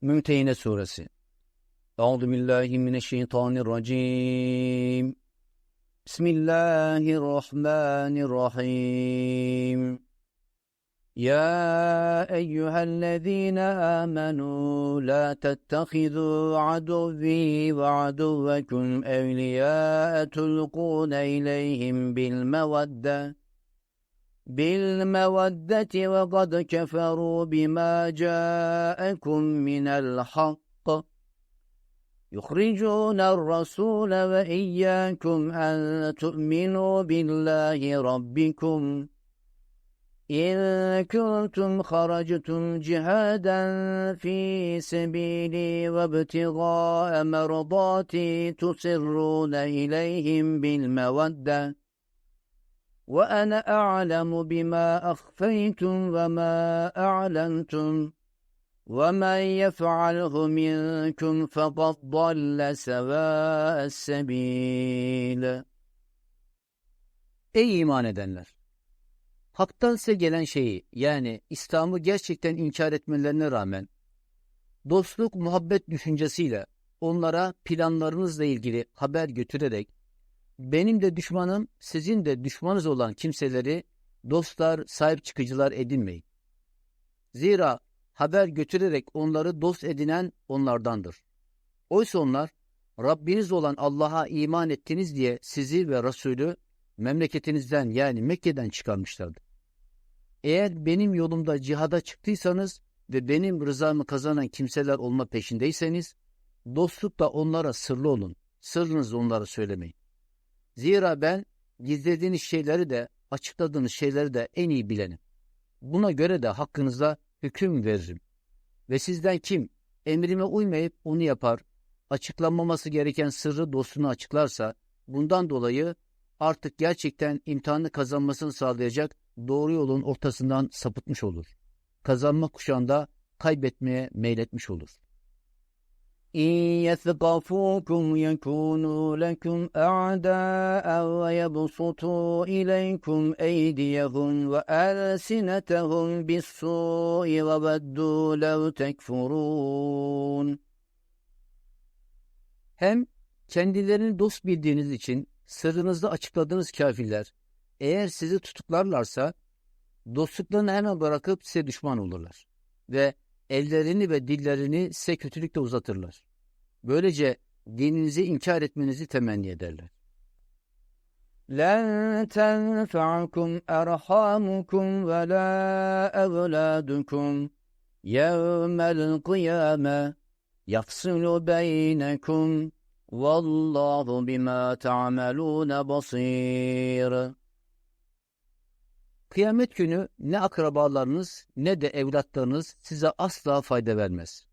Mümtehine Suresi Euzu billahi mineşşeytanirracim Bismillahirrahmanirrahim يا أيها الذين آمنوا لا تتخذوا عدوي وعدوكم أولياء تلقون إليهم بالمودة بالمودة وقد كفروا بما جاءكم من الحق. يخرجون الرسول وإياكم أن تؤمنوا بالله ربكم. إن كنتم خرجتم جهادا في سبيلي وابتغاء مرضاتي تصرون إليهم بالمودة. وأنا أعلم بما أخفيتم وما أعلنتم ومن يفعله منكم فقد ضل سواء السبيل Ey iman edenler! Hak'tan size gelen şeyi yani İslam'ı gerçekten inkar etmelerine rağmen dostluk, muhabbet düşüncesiyle onlara planlarınızla ilgili haber götürerek benim de düşmanım, sizin de düşmanınız olan kimseleri dostlar, sahip çıkıcılar edinmeyin. Zira haber götürerek onları dost edinen onlardandır. Oysa onlar Rabbiniz olan Allah'a iman ettiniz diye sizi ve Resulü memleketinizden yani Mekke'den çıkarmışlardı. Eğer benim yolumda cihada çıktıysanız ve benim rızamı kazanan kimseler olma peşindeyseniz, dostlukla onlara sırlı olun, sırrınızı onlara söylemeyin. Zira ben gizlediğiniz şeyleri de, açıkladığınız şeyleri de en iyi bilenim. Buna göre de hakkınızda hüküm veririm. Ve sizden kim emrime uymayıp onu yapar, açıklanmaması gereken sırrı dostuna açıklarsa, bundan dolayı artık gerçekten imtihanı kazanmasını sağlayacak doğru yolun ortasından sapıtmış olur. Kazanma kuşağında kaybetmeye meyletmiş olur. إن يثقفوكم يكونوا لكم أعداء ويبسطوا إليكم أيديهم وألسنتهم بالسوء وودوا لو تكفرون Hem kendilerini dost bildiğiniz için sırrınızda açıkladığınız kafirler eğer sizi tutuklarlarsa dostluklarını hemen bırakıp size düşman olurlar. Ve ellerini ve dillerini size kötülükle uzatırlar. Böylece dininizi inkar etmenizi temenni ederler. لَنْ تَنْفَعَكُمْ أَرْحَامُكُمْ وَلَا أَوْلَادُكُمْ يَوْمَ الْقِيَامَةِ يَفْصِلُ بَيْنَكُمْ وَاللّٰهُ بِمَا تَعْمَلُونَ بَصِيرٌ Kıyamet günü ne akrabalarınız ne de evlatlarınız size asla fayda vermez.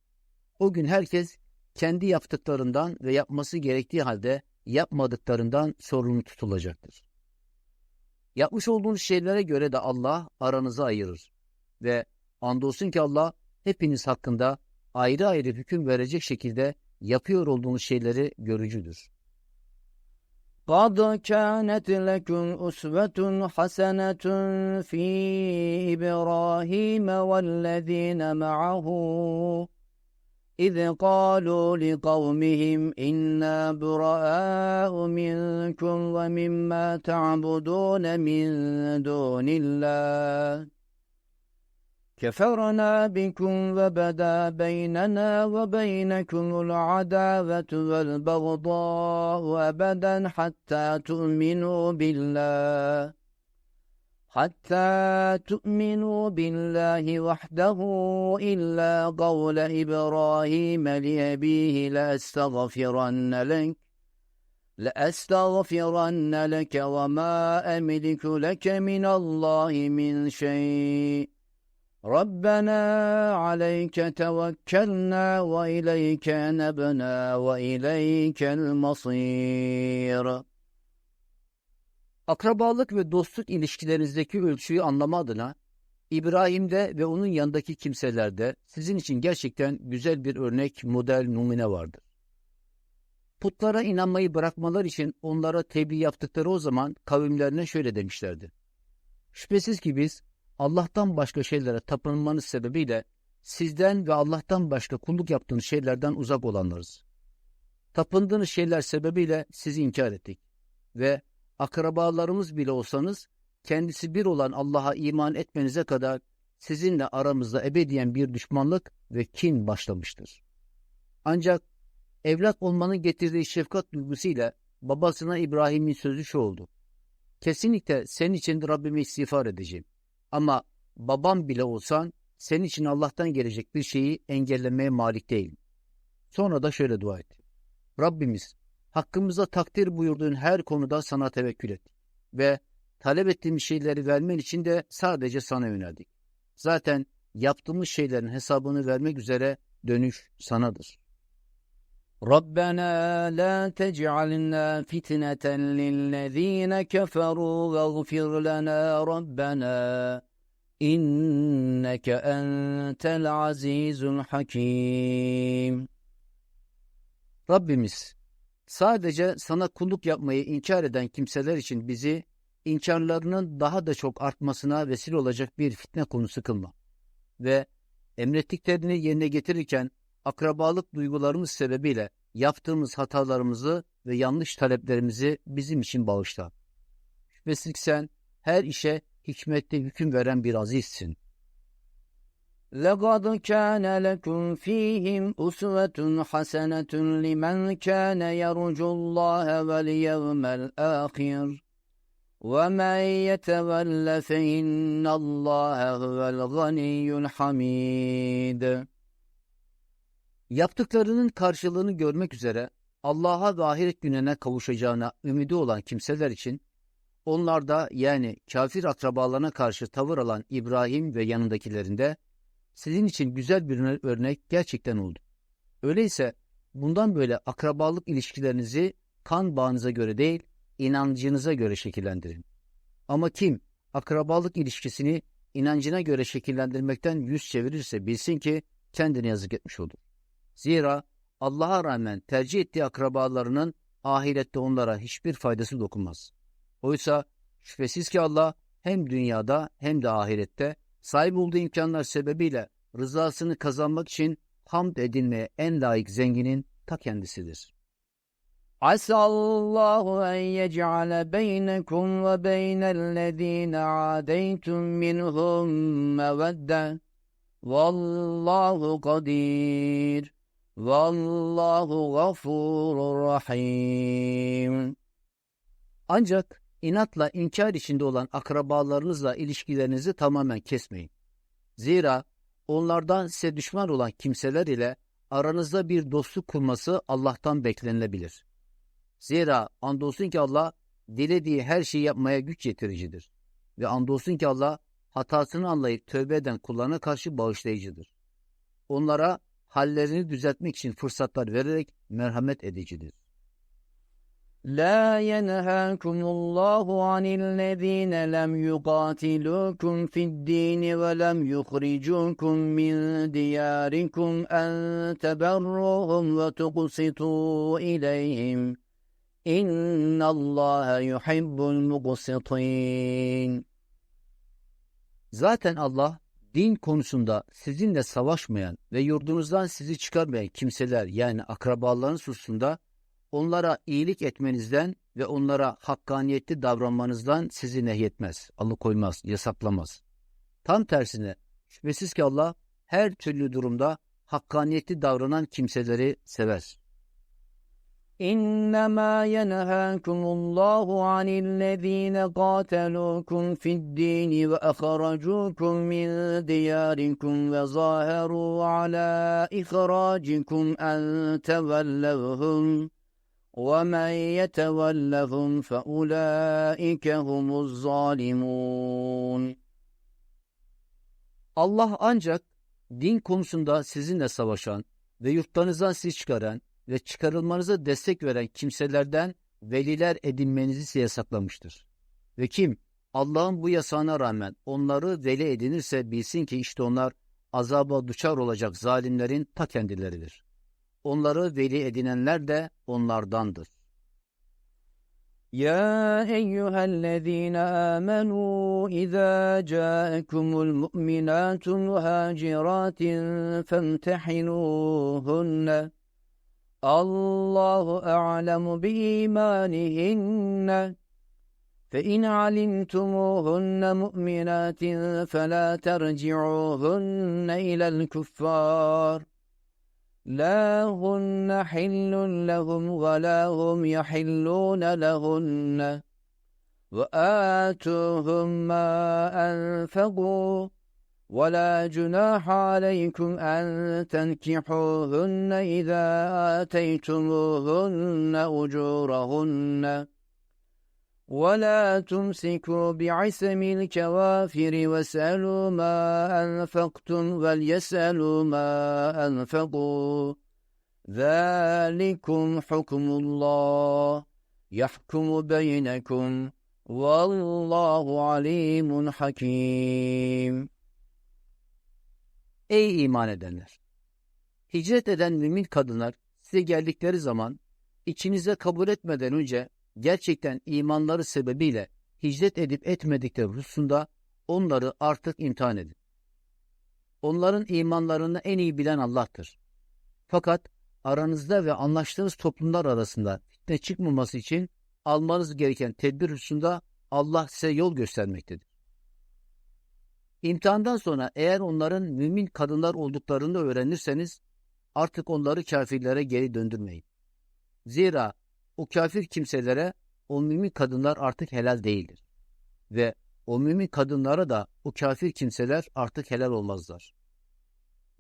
O gün herkes kendi yaptıklarından ve yapması gerektiği halde yapmadıklarından sorumlu tutulacaktır. Yapmış olduğunuz şeylere göre de Allah aranızı ayırır. Ve andolsun ki Allah hepiniz hakkında ayrı ayrı hüküm verecek şekilde yapıyor olduğunuz şeyleri görücüdür. قد كانت لكم أسوة حسنة في إبراهيم والذين معه إذ قالوا لقومهم إنا براء منكم ومما تعبدون من دون الله كفرنا بكم وبدا بيننا وبينكم العداوة والبغضاء أبدا حتى تؤمنوا بالله حتى تؤمنوا بالله وحده إلا قول إبراهيم لأبيه لأستغفرن لك لأستغفرن لك وما أملك لك من الله من شيء. ربنا عليك توكلنا وإليك نبنا وإليك المصير. Akrabalık ve dostluk ilişkilerinizdeki ölçüyü anlama adına İbrahim'de ve onun yanındaki kimselerde sizin için gerçekten güzel bir örnek, model, numune vardır. Putlara inanmayı bırakmalar için onlara tebliğ yaptıkları o zaman kavimlerine şöyle demişlerdi. Şüphesiz ki biz Allah'tan başka şeylere tapınmanız sebebiyle sizden ve Allah'tan başka kulluk yaptığınız şeylerden uzak olanlarız. Tapındığınız şeyler sebebiyle sizi inkar ettik. Ve akrabalarımız bile olsanız kendisi bir olan Allah'a iman etmenize kadar sizinle aramızda ebediyen bir düşmanlık ve kin başlamıştır. Ancak evlat olmanın getirdiği şefkat duygusuyla babasına İbrahim'in sözü şu oldu. Kesinlikle senin için Rabbime istiğfar edeceğim. Ama babam bile olsan senin için Allah'tan gelecek bir şeyi engellemeye malik değilim. Sonra da şöyle dua etti. Rabbimiz hakkımıza takdir buyurduğun her konuda sana tevekkül ettik. Ve talep ettiğimiz şeyleri vermen için de sadece sana yöneldik. Zaten yaptığımız şeylerin hesabını vermek üzere dönüş sanadır. ربنا لا تجعلنا فتنة للذين كفروا واغفر لنا ربنا إنك أنت العزيز الحكيم Rabbimiz sadece sana kulluk yapmayı inkar eden kimseler için bizi inkarlarının daha da çok artmasına vesile olacak bir fitne konusu kılma. Ve emrettiklerini yerine getirirken akrabalık duygularımız sebebiyle yaptığımız hatalarımızı ve yanlış taleplerimizi bizim için bağışla. Şüphesiz sen her işe hikmetli hüküm veren bir azizsin. لقد كان لكم فيهم أسوة حسنة لمن كان يرجو الله واليوم الآخر ومن يتول فإن الله هو الغني الحميد Yaptıklarının karşılığını görmek üzere Allah'a ve ahiret gününe kavuşacağına ümidi olan kimseler için onlarda yani kafir akrabalarına karşı tavır alan İbrahim ve yanındakilerinde sizin için güzel bir örnek gerçekten oldu. Öyleyse bundan böyle akrabalık ilişkilerinizi kan bağınıza göre değil, inancınıza göre şekillendirin. Ama kim akrabalık ilişkisini inancına göre şekillendirmekten yüz çevirirse bilsin ki kendine yazık etmiş olur. Zira Allah'a rağmen tercih ettiği akrabalarının ahirette onlara hiçbir faydası dokunmaz. Oysa şüphesiz ki Allah hem dünyada hem de ahirette sahip olduğu imkanlar sebebiyle rızasını kazanmak için hamd edilmeye en layık zenginin ta kendisidir. Asallahu en yec'ale beynekum ve beynellezine adeytum minhum mevedde. Vallahu kadir. Vallahu gafurur rahim. Ancak inatla inkar içinde olan akrabalarınızla ilişkilerinizi tamamen kesmeyin. Zira onlardan size düşman olan kimseler ile aranızda bir dostluk kurması Allah'tan beklenilebilir. Zira andolsun ki Allah dilediği her şeyi yapmaya güç yetiricidir. Ve andolsun ki Allah hatasını anlayıp tövbe eden kullarına karşı bağışlayıcıdır. Onlara hallerini düzeltmek için fırsatlar vererek merhamet edicidir. لا ينهاكم الله عن الذين لم يقاتلوكم في الدين ولم يخرجوكم من دياركم أن تبروهم وتقسطوا إليهم إن الله يحب المقسطين Zaten Allah din konusunda sizinle savaşmayan ve yurdunuzdan sizi çıkarmayan kimseler yani akrabaların hususunda onlara iyilik etmenizden ve onlara hakkaniyetli davranmanızdan sizi nehyetmez, alıkoymaz, yasaklamaz. Tam tersine şüphesiz ki Allah her türlü durumda hakkaniyetli davranan kimseleri sever. İnnemâ yenehâkumullâhu anillezîne gâtelûkum fiddîni ve eharacûkum min diyârikum ve zâherû alâ ihracikum en tevellevhum. ومن يتولهم فأولئك هم الظالمون Allah ancak din konusunda sizinle savaşan ve yurtlarınızdan sizi çıkaran ve çıkarılmanıza destek veren kimselerden veliler edinmenizi size yasaklamıştır. Ve kim Allah'ın bu yasağına rağmen onları veli edinirse bilsin ki işte onlar azaba duçar olacak zalimlerin ta kendileridir. Onları veli edinenler de onlardandır. يا أيها الذين آمنوا إذا جاءكم المؤمنات مهاجرات فامتحنوهن الله أعلم بإيمانهن فإن علمتموهن مؤمنات فلا ترجعوهن إلى الكفار لا هن حل لهم ولا هم يحلون لهن. وآتوهم ما أنفقوا ولا جناح عليكم أن تنكحوهن إذا آتيتموهن أجورهن. ولا تمسكوا بعسم الكوافر واسألوا ما أنفقتم وليسألوا ما أنفقوا ذلكم حكم الله يحكم بينكم والله عليم حكيم Ey iman edenler! Hicret eden mümin kadınlar size geldikleri zaman içinize kabul etmeden önce gerçekten imanları sebebiyle hicret edip etmedikleri hususunda onları artık imtihan edin. Onların imanlarını en iyi bilen Allah'tır. Fakat aranızda ve anlaştığınız toplumlar arasında fitne çıkmaması için almanız gereken tedbir hususunda Allah size yol göstermektedir. İmtihandan sonra eğer onların mümin kadınlar olduklarını öğrenirseniz artık onları kafirlere geri döndürmeyin. Zira o kafir kimselere o mümin kadınlar artık helal değildir. Ve o mümin kadınlara da o kafir kimseler artık helal olmazlar.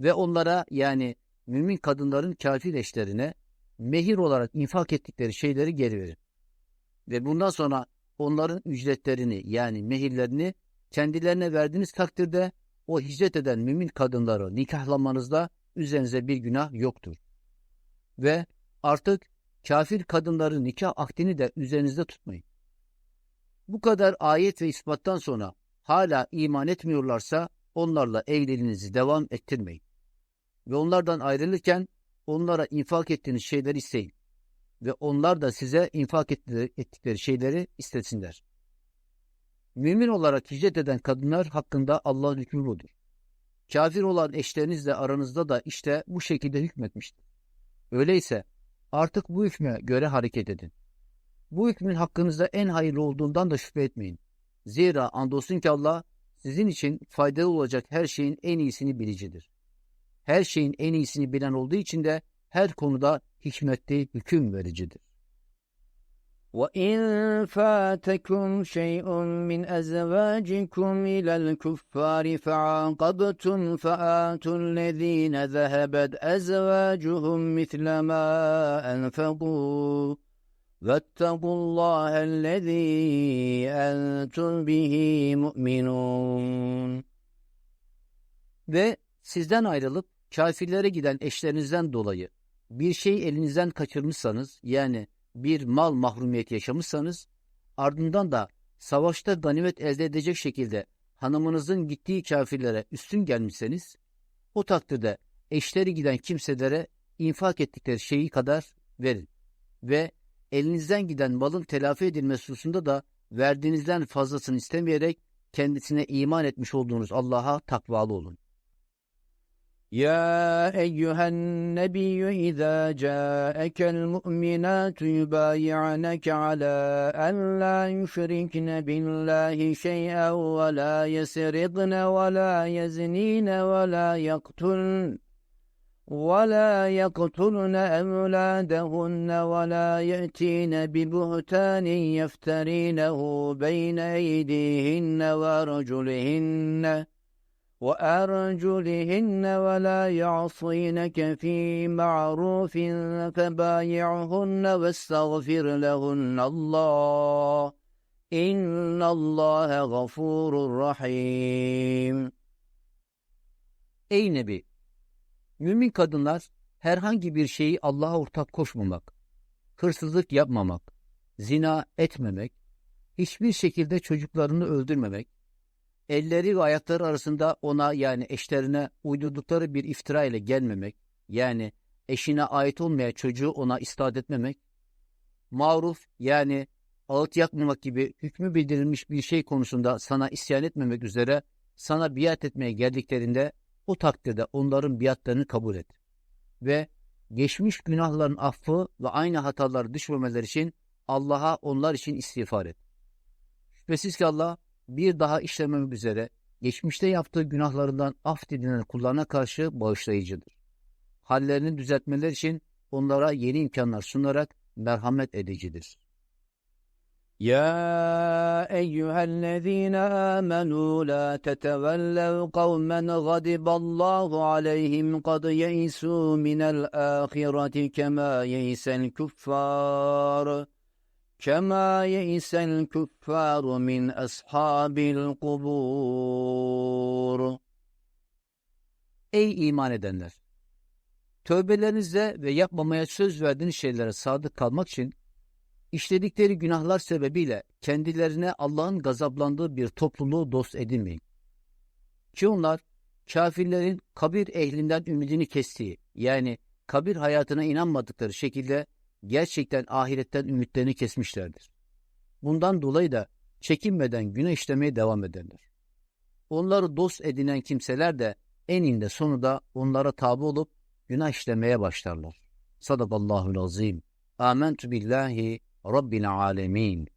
Ve onlara yani mümin kadınların kafir eşlerine mehir olarak infak ettikleri şeyleri geri verin. Ve bundan sonra onların ücretlerini yani mehirlerini kendilerine verdiğiniz takdirde o hicret eden mümin kadınları nikahlamanızda üzerinize bir günah yoktur. Ve artık kafir kadınların nikah akdini de üzerinizde tutmayın. Bu kadar ayet ve ispattan sonra hala iman etmiyorlarsa onlarla evliliğinizi devam ettirmeyin. Ve onlardan ayrılırken onlara infak ettiğiniz şeyleri isteyin. Ve onlar da size infak ettikleri şeyleri istesinler. Mümin olarak hicret eden kadınlar hakkında Allah'ın hükmü budur. Kafir olan eşlerinizle aranızda da işte bu şekilde hükmetmiştir. Öyleyse artık bu hükme göre hareket edin. Bu hükmün hakkınızda en hayırlı olduğundan da şüphe etmeyin. Zira andolsun ki Allah sizin için faydalı olacak her şeyin en iyisini bilicidir. Her şeyin en iyisini bilen olduğu için de her konuda hikmetli hüküm vericidir. وَإِنْ فَاتَكُمْ شَيْءٌ مِنْ أَزْوَاجِكُمْ إِلَى الْكُفَّارِ فَعَاقَبْتُمْ فَآتُوا الَّذِينَ ذَهَبَتْ أَزْوَاجُهُمْ مِثْلَ مَا أَنْفَقُوا وَاتَّقُوا اللَّهَ الَّذِي أَنْتُمْ بِهِ مُؤْمِنُونَ Ve sizden ayrılıp kafirlere giden eşlerinizden dolayı bir şey elinizden kaçırmışsanız yani bir mal mahrumiyet yaşamışsanız ardından da savaşta ganimet elde edecek şekilde hanımınızın gittiği kafirlere üstün gelmişseniz o takdirde eşleri giden kimselere infak ettikleri şeyi kadar verin ve elinizden giden malın telafi edilmesi hususunda da verdiğinizden fazlasını istemeyerek kendisine iman etmiş olduğunuz Allah'a takvalı olun. يا أيها النبي إذا جاءك المؤمنات يبايعنك على أن لا يشركن بالله شيئا ولا يسرقن ولا يزنين ولا يقتلن ولا يقتلن أولادهن ولا يأتين ببهتان يفترينه بين أيديهن وأرجلهن وأرجلهن ولا يعصينك في معروف فبايعهن واستغفر لهن الله إن الله غفور رحيم Ey Nebi! Mümin kadınlar herhangi bir şeyi Allah'a ortak koşmamak, hırsızlık yapmamak, zina etmemek, hiçbir şekilde çocuklarını öldürmemek, elleri ve ayakları arasında ona yani eşlerine uydurdukları bir iftira ile gelmemek, yani eşine ait olmayan çocuğu ona istat etmemek, maruf yani ağıt yakmamak gibi hükmü bildirilmiş bir şey konusunda sana isyan etmemek üzere sana biat etmeye geldiklerinde o takdirde onların biatlarını kabul et. Ve geçmiş günahların affı ve aynı hataları düşmemeleri için Allah'a onlar için istiğfar et. Şüphesiz ki Allah bir daha işlememek üzere geçmişte yaptığı günahlarından af dilenen kullarına karşı bağışlayıcıdır. Hallerini düzeltmeler için onlara yeni imkanlar sunarak merhamet edicidir. يا أيها الذين آمنوا لا تتولوا قوما غضب الله عليهم قد يئسوا من الآخرة كما يئس الكفار كما يئس الكفار من أصحاب القبور Ey iman edenler! Tövbelerinizde ve yapmamaya söz verdiğiniz şeylere sadık kalmak için işledikleri günahlar sebebiyle kendilerine Allah'ın gazaplandığı bir topluluğu dost edinmeyin. Ki onlar kafirlerin kabir ehlinden ümidini kestiği yani kabir hayatına inanmadıkları şekilde gerçekten ahiretten ümitlerini kesmişlerdir. Bundan dolayı da çekinmeden günah işlemeye devam ederler. Onları dost edinen kimseler de eninde sonunda onlara tabi olup günah işlemeye başlarlar. Sadakallahul azim. Amentu billahi Rabbil alemin.